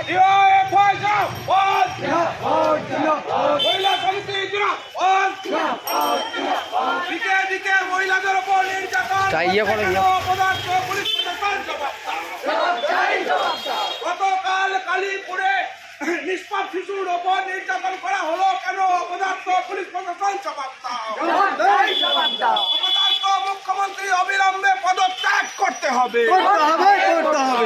DOFI যাও one মহিলা সমিতি জিন্দাবাদ দিকে দিকে মহিলাদের উপর নির্যাতন তা ইয়ে করো। পদার্থ পুলিশ প্রশাসন জবাব দাও। গতকাল কালীপুরে নিষ্পাপ শিশুর ওপর নির্যাতন করা হলো কেন পদার্থ পুলিশ প্রশাসন জবাব দাও অপদার্থ মুখ্যমন্ত্রী অবিলম্বে পদত্যাগ করতে হবে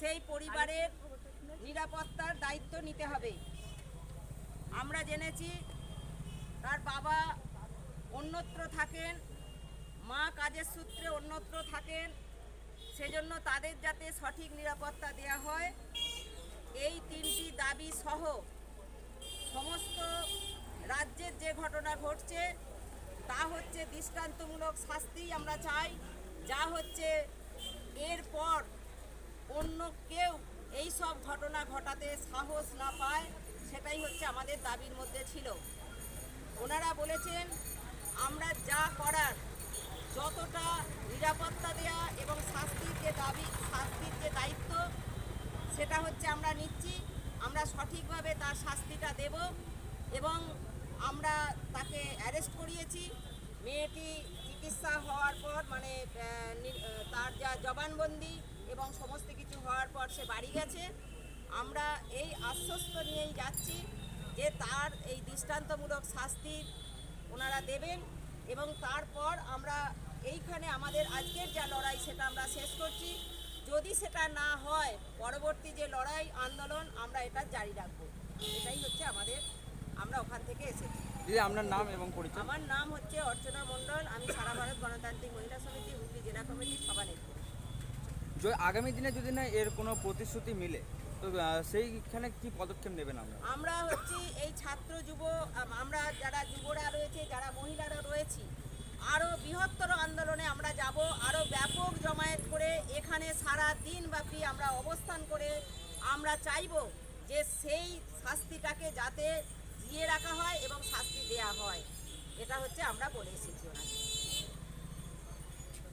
সেই পরিবারের নিরাপত্তার দায়িত্ব নিতে হবে। আমরা জেনেছি, তার বাবা অন্যত্র থাকেন, মা কাজের সূত্রে অন্যত্র থাকেন, সেজন্য তাদের যাতে সঠিক নিরাপত্তা দেয়া হয়। এই তিনটি দাবি সহ সমস্ত রাজ্যের যে ঘটনা ঘটছে, তা হচ্ছে দৃষ্টান্তমূলক শাস্তি আমরা চাই। যা হচ্ছে এরপর এই সব ঘটনা ঘটাতে সাহস না পায়, সেটাই হচ্ছে আমাদের দাবির মধ্যে ছিল। ওনারা বলেছেন, আমরা যা করার, যতটা নিরাপত্তা দেয়া এবং শাস্তির যে দাবি, শাস্তির যে দায়িত্ব, সেটা হচ্ছে আমরা নিচ্ছি, আমরা সঠিকভাবে তার শাস্তিটা দেব এবং আমরা তাকে অ্যারেস্ট করিয়েছি। মেয়েটি চিকিৎসা হওয়ার পর মানে তার যা জবানবন্দি এবং সমস্ত কিছু হওয়ার পর সে বাড়ি গেছে। আমরা এই আশ্বস্ত নিয়েই যাচ্ছি যে তার এই দৃষ্টান্তমূলক শাস্তি ওনারা দেবেন এবং তারপর আমরা এইখানে আমাদের আজকের যা লড়াই সেটা আমরা শেষ করছি। যদি সেটা না হয় পরবর্তী যে লড়াই আন্দোলন আমরা এটা জারি রাখব। এটাই হচ্ছে আমাদের আমরা ওখান থেকে এসেছি। দিদি আপনার নাম এবং পরিচয়? আমার নাম হচ্ছে অর্চনা মণ্ডল। আমি সারা ভারত গণতান্ত্রিক মহিলা সমিতি হুগলি জেলা কমিটির সভানেত্রী। আগামী দিনে যদি না এর কোনো প্রতিশ্রুতি মিলে, তো সেইখানে কি পদক্ষেপ নেবেন আমরা? আমরা হচ্ছি এই ছাত্র যুব আমরা যারা যুবরা রয়েছে, যারা মহিলারা রয়েছি আরও বৃহত্তর আন্দোলনে আমরা যাব আরও ব্যাপক জমায়েত করে এখানে সারা দিন ব্যাপী আমরা অবস্থান করে আমরা চাইব যে সেই শাস্তিটাকে যাতে দিয়ে রাখা হয় এবং শাস্তি